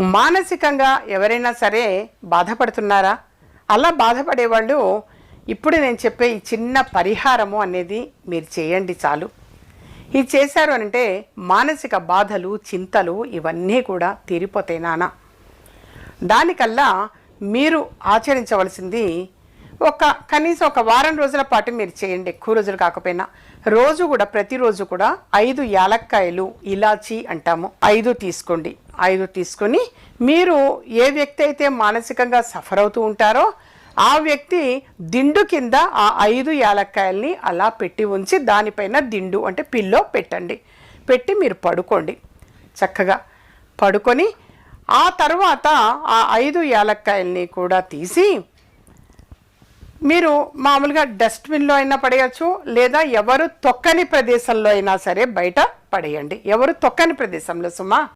మానసికంగా ఎవరైనా సరే బాధపడుతున్నారా? అలా బాధపడే వాళ్ళు ఇప్పుడు నేను చెప్పే ఈ చిన్న పరిహారము అనేది మీరు చేయండి చాలు. ఇది చేశారు అంటే మానసిక బాధలు చింతలు ఇవన్నీ కూడా తీరిపోతాయి నానా. దానికల్లా మీరు ఆచరించవలసింది ఒక కనీసం ఒక వారం రోజుల పాటు మీరు చేయండి. ఎక్కువ రోజులు కాకపోయినా రోజు కూడా ప్రతిరోజు కూడా ఐదు యాలక్కాయలు ఇలాచి అంటాము. ఐదు తీసుకోండి. ఐదు తీసుకొని మీరు ఏ వ్యక్తి అయితే మానసికంగా సఫర్ అవుతూ ఉంటారో ఆ వ్యక్తి దిండు కింద ఆ ఐదు యాలక్కాయల్ని అలా పెట్టి ఉంచి దానిపైన దిండు అంటే పిల్లో పెట్టండి. పెట్టి మీరు పడుకోండి. చక్కగా పడుకొని ఆ తర్వాత ఆ ఐదు యాలక్కాయల్ని కూడా తీసి మీరు మామూలుగా డస్ట్బిన్లో అయినా పడేయచ్చు లేదా ఎవరు తొక్కని ప్రదేశంలో అయినా సరే బయట పడేయండి. ఎవరు తొక్కని ప్రదేశంలో సుమా?